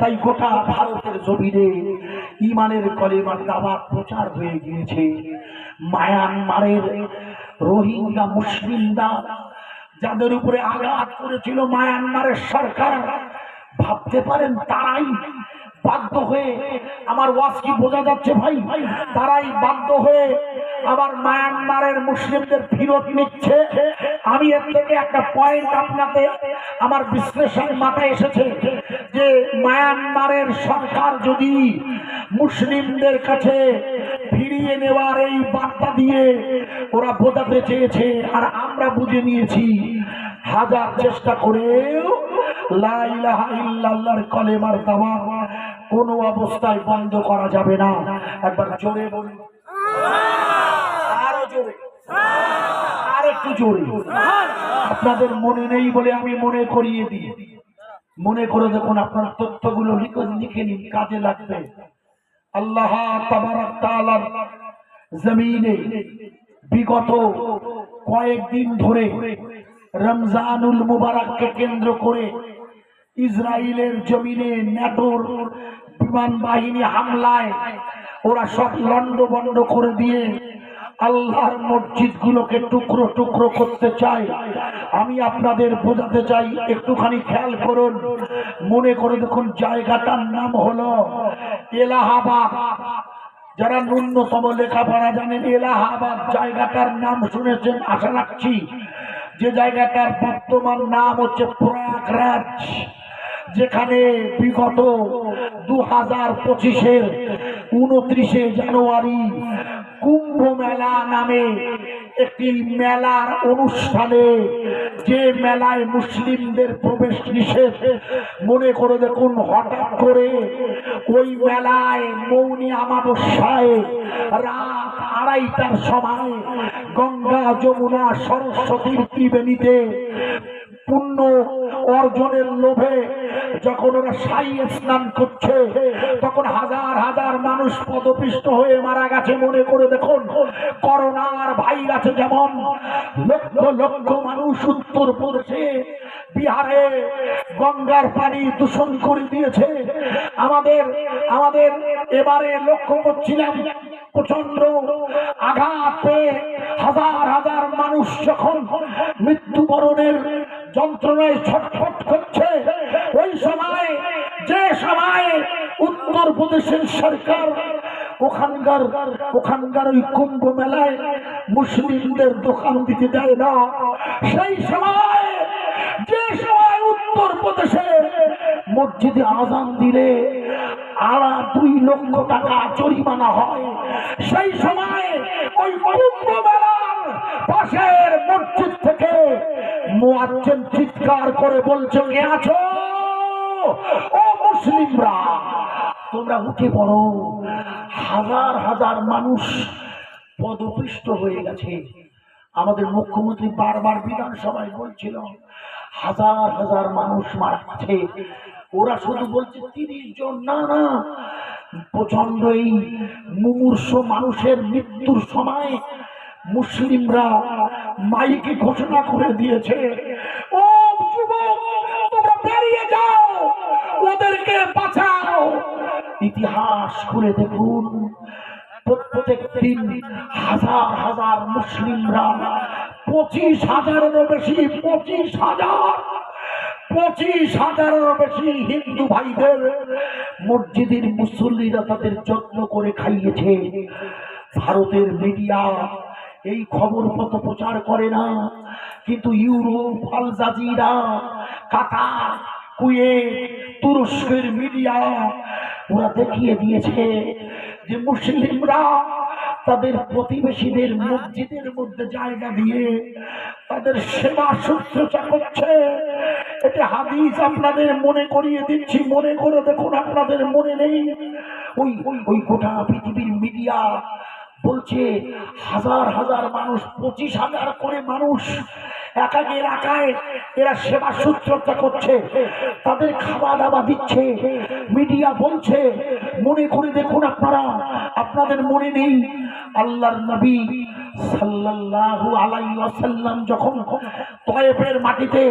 তাই গোটা ভারতের জমিনে ইমানের কলেমার দাবার প্রচার হয়ে গিয়েছে। মায়ানমারের রোহিঙ্গা মুসলিমরা যাদের উপরে আঘাত করেছিল মায়ানমারের সরকার, ভাবতে পারেন তারাই বাধ্য হয়ে আমার ওয়াজ কি বোঝা যাচ্ছে ভাই? তারাই বাধ্য হয়ে আবার মায়ানমারের মুসলিমদের ফিরত নিচ্ছে। আমি এর থেকে একটা পয়েন্ট আপনাকে আমার বিশ্লেষণ মাথায় এসেছে যে মায়ানমারের সরকার যদি মুসলিমদের কাছে ফিরিয়ে নেওয়ার এই বার্তা দিয়ে ওরা বোঝাতে চেয়েছে, আর আমরা বুঝে নিয়েছি হাজার চেষ্টা করেও কলেমার দাওয়া কোনো অবস্থায় বন্ধ করা যাবে না। একবার জোরে বলি আরও জোরে। আর একটু জোরে। আপনাদের মনে নেই বলে আমি মনে করিয়ে দিই। মনে করে দেখুন আপনার তথ্যগুলো লিখে লিখে নিন, কাজে লাগবে। আল্লাহ জমিনে বিগত কয়েকদিন ধরে রমজানুল মুবারককে কেন্দ্র করে ইসরায়েলের জমিনে ন্যাটোর বিমান বাহিনী হামলায় ওরা সব লন্ড বন্ড করে দিয়ে আল্লাহর মসজিদ গুলোকে টুকরো টুকরো করতে চাই আমি আপনাদের বোঝাতে চাই, একটুখানি খেয়াল করুন। মনে করে দেখুন, জায়গাটার নাম হলো এলাহাবাদ। যারা ন্যূনতম লেখাপড়া জানেন, এলাহাবাদ জায়গাটার নাম শুনেছেন, আশা রাখছি। যে জায়গাটার বর্তমান নাম হচ্ছে প্রয়াগরাজ, যেখানে বিগত দু হাজার পঁচিশের উনত্রিশে জানুয়ারি কুম্ভ মেলা নামে একটি মেলার অনুষ্ঠানে যে মেলায় মুসলিমদের প্রবেশ নিষেধ, মনে করে দেখুন, হঠাৎ করে ওই মেলায় মৌনি আমাবস্যায় রাত আড়াইটার সময় গঙ্গা, যমুনা, সরস্বতীর ত্রিবেণীতে পুণ্য অর্জনের লোভে যখন ওরা সাইয়ে স্নান করছে, তখন হাজার হাজার মানুষ পদপিষ্ট হয়ে মারা গেছে মনে করে দেখুন। করোনার ভাইরাসে যেমন লক্ষ লক্ষ মানুষ উত্তর পড়ছে বিহারে গঙ্গার পানি দূষণ করে দিয়েছে। আমাদের আমাদের এবারে লক্ষ্য করছিলাম প্রচণ্ড আঘাতে হাজার হাজার মানুষ যখন মৃত্যুবরণের যন্ত্রণায় ছটফট করছে। ওই সময়, যে সময় উত্তর প্রদেশের সরকার ওখানকার ওখানকার ওই কুম্ভ মেলায় মুসলিমদের দোকান দিতে দেয় না, সেই সময়, যে সময় উত্তর প্রদেশে মসজিদে আজান দিলে আড়া দুই লক্ষ টাকা জরিমানা হয়, সেই সময় ওই কুম্ভ মেলার পাশের মসজিদ থেকে মোয়াজ্জেন চিৎকার করে বলছে কে আছো? ও মুসলিমরা, তোমরা উঠে পড়ো। হাজার হাজার মানুষ পদপিষ্ট হয়ে গেছে। আমাদের মুখ্যমন্ত্রী বারবার বিধানসভায় বলছিল, হাজার হাজার মানুষ মারা গেছে। ওরা শুধু বলছে, তিরিশ জন, না না। প্রচণ্ড এই মুমূর্ষ মানুষের মৃত্যুর সময় মুসলিমরা মাইকে ঘোষণা করে দিয়েছে। ও যুবক, তোমরা বেরিয়ে যাও, ওদেরকে বাঁচাও। ইতিহাস খুলে দেখুন, প্রত্যেক দিন হাজার হাজার মুসলিমরা পঁচিশ হাজারেরও বেশি, পঁচিশ হাজার, পঁচিশ হাজারেরও বেশি হিন্দু ভাইদের মসজিদের মুসল্লিরা তাদের যত্ন করে খাইয়েছে। ভারতের মিডিয়া এই খবর কত প্রচার করে না। কিন্তু Europe, Al Jazeera, Qatar, Kuwait, তুরস্কের মিডিয়া, ওরা দেখিয়ে দিয়েছে যে মুসলিমরা তাদের প্রতিবেশীদের মসজিদের মধ্যে জায়গা দিয়ে তাদের সেবা শুশ্রূষা করছে। এটা হাদিস আপনাদের মনে করিয়ে দিচ্ছি, মনে করে দেখুন, আপনাদের মনে নেই? ওই ওই ওই গোটা পৃথিবীর মিডিয়া বলছে, হাজার হাজার মানুষ, পঁচিশ হাজার করে মানুষ এলাকায় এরা করছে, তাদের খাওয়া দাওয়া দিচ্ছে মিডিয়া বলছে, মনে করে দেখুন আপনারা, আপনাদের মনে নেই, আল্লাহর নবী সাল্লাল্লাহু যখন তয়েফের মাটিতে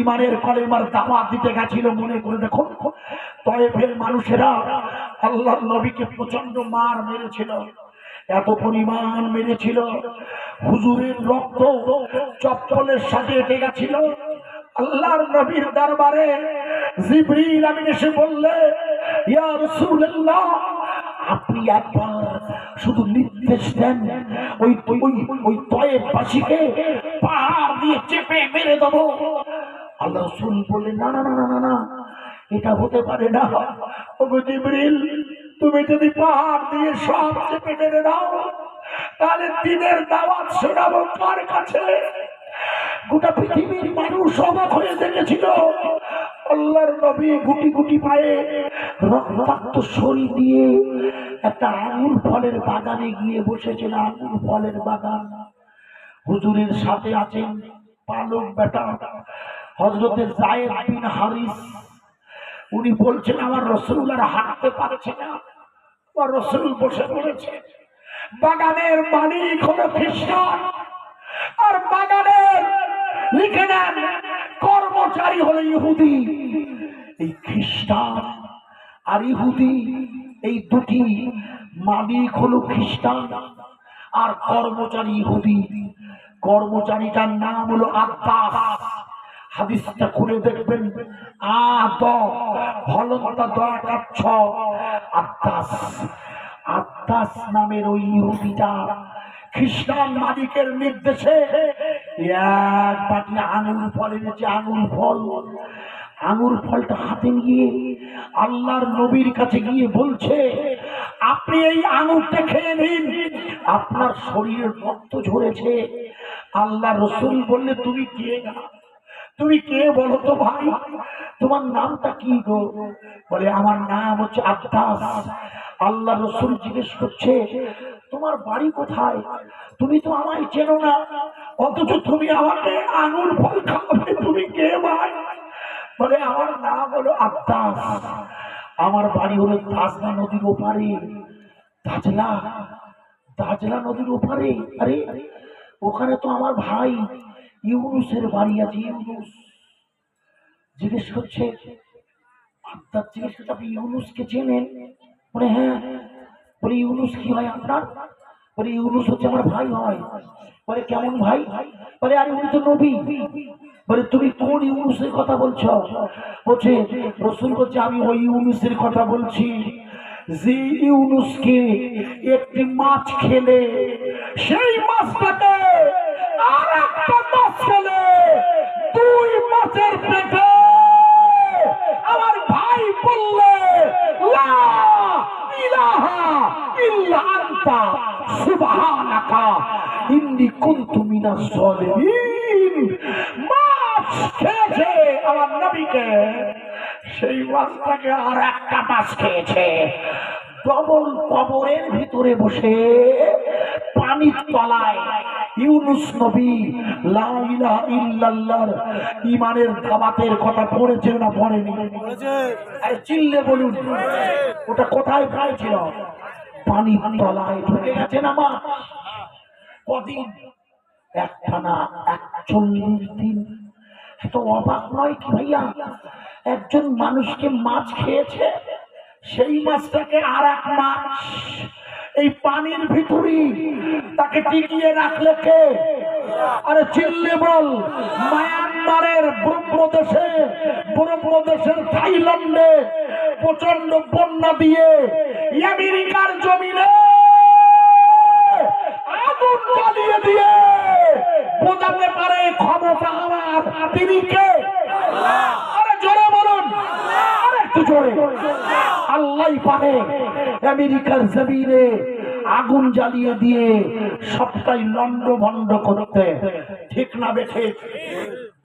ইমানের কলেমার দাওয়াত দিতে গেছিল, মনে করে দেখুন, তয়েফের মানুষেরা আল্লাহর নবীকে প্রচণ্ড মার মেরেছিল। এত পরিমাণ মেরেছিল। হুজুরের রক্ত চপ্পলের সাথে এটে গেছিল। আল্লাহর নবীর দরবারে জিবরিল আমিন এসে বললে, ইয়া রাসূলুল্লাহ, আপনি একবার শুধু নির্দেশ দেন, ওই ওই ওই তয়ের বাসীকে পাহাড় দিয়ে চেপে মেরে দেবো। আল্লাহ রসুল বললেন না না না না না, এটা হতে পারে না। ওগো জিবরিল তুমি যদি পাহাড় দিয়ে সব চেপে মেরে দাও, তাহলে দিনের দাওয়াত শোনাবো কার কাছে? গোটা পৃথিবীর মানুষ অবাক হয়ে দেখেছিল। আল্লাহর নবী গুটি গুটি পায়ে রক্তাক্ত শরীর দিয়ে একটা আঙুর ফলের বাগানে গিয়ে বসেছিল, আঙুর ফলের বাগান। হুজুরের সাথে আছেন পালক বেটা হজরতের জায়েদ বিন হারিস। উনি বলছেন, আমার রসুল আর হাঁটতে পারছে না। আমার রসুল বসে পড়েছে। বাগানের মালিক হলো খ্রিস্টান। আর বাগানের লিখে নেন, কর্মচারী হলো ইহুদি। এই খ্রিস্টান আর ইহুদি, এই দুটি মালিক হলো খ্রিস্টান আর কর্মচারী ইহুদি। কর্মচারীটার নাম হলো আব্বাস। হাদিসটা খুলে দেখবেন। আদ হলতা দয়াটা ছ আব্বাস আব্বাস নামের ওই ইহুদিটা খ্রিস্টান মালিকের নির্দেশে এক বাটি আঙুর ফল এনেছে, আঙুর ফল। আঙুর ফলটা হাতে নিয়ে আল্লাহর নবীর কাছে গিয়ে বলছে, আপনি এই আঙুরটা খেয়ে নিন, আপনার শরীরের রক্ত ঝরেছে। আল্লাহ রসুল বললে, তুমি কে না তুমি কে বলো তো ভাই? তোমার নামটা কি গো? বলে, আমার নাম হচ্ছে আব্বাস। আল্লাহ রসুল জিজ্ঞেস করছে, তোমার বাড়ি কোথায়? তুমি তো আমায় চেনো না। অথচ তুমি আমাকে আঙুর ফল খাওয়াবে। তুমি কে ভাই? বলে, আমার নাম হলো আব্বাস। আমার বাড়ি হলো তাজলা নদীর ওপারে। তাজলা তাজলা নদীর ওপারে। আরে, ওখানে তো আমার ভাই ইউনুসের বাড়ি আছে, ইউনুস। জিজ্ঞেস করছে আত্মার জিজ্ঞেস করছে, আপনি ইউনুসকে চেনেন? বলে হ্যাঁ। বলে, ইউনুস কি হয় আপনার? বলে, ইউনুস হচ্ছে আমার ভাই হয়। বলে, কেমন ভাই? বলে, আরে উনি তো নবী। বলে, তুমি কোন ইউনুসের কথা বলছো? বলছে, রসুল বলছে, আমি ওই ইউনুসের কথা বলছি। যে ইউনুসকে একটি মাছ খেলে, সেই মাছটাকে আর একটা মাছ খেলে দুই মাছের পেটে আমার ভাই বললে লা ইলাহা ইল্লা আনতা সুবহানাকা ইন্নী কুনতু মিনাজ জালিমিন মাছ খেয়েছে আমার নবীকে। সেই মাছটাকে আর একটা মাছ খেয়েছে। ডবল কবরের ভিতরে বসে পানির তলায় ইউনুস নবী লা ইলাহা ইল্লাল্লাহর ইমানের দাবাতের কথা পড়েছে না পড়েনি? চিল্লে বলুন। ওটা কোথায় প্রায় ছিল? পানির তলায় ঢুকে না মা কদিন? একটানা একচল্লিশ দিন। এত অবাক নয় কি ভাইয়া? একজন মানুষকে মাছ খেয়েছে, সেই মাছটাকে আর এক মাছ এই পানির ভিতরে তাকে টিকিয়ে রাখলে কে? আরে চিল্লে বল, মায়ানমারের ব্রহ্মদেশে, ব্রহ্মদেশের থাইল্যান্ডে প্রচণ্ড বন্যা দিয়ে আমেরিকার জমিনে আগুন জ্বালিয়ে দিয়ে বোঝাতে পারে ক্ষমতা আমার। তিনি আরে জোরে বলুন। আরে জোরে। আল্লাহ পারে আমেরিকার জমিনে আগুন জ্বালিয়ে দিয়ে সবটাই লন্ড ভন্ড করতে। ঠিক না বেঠে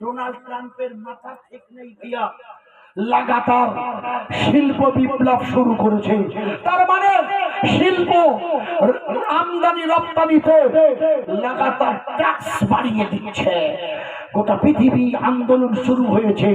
ডোনাল্ড ট্রাম্পের মাথা ঠিক নেই দিয়া লাগাতার শিল্প বিপ্লব শুরু করেছে। তার মানে শিল্প আমদানি রপ্তানিতে লাগাতার ট্যাক্স বাড়িয়ে দিচ্ছে। গোটা পৃথিবী আন্দোলন শুরু হয়েছে।